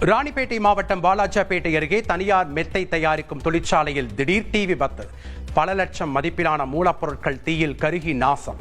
ராணிப்பேட்டை மாவட்டம் பாலாஜாப்பேட்டை அருகே தனியார் மெத்தை தயாரிக்கும் தொழிற்சாலையில் திடீர் தீ விபத்து. பல லட்சம் மதிப்பிலான மூலப்பொருட்கள் தீயில் கருகி நாசம்.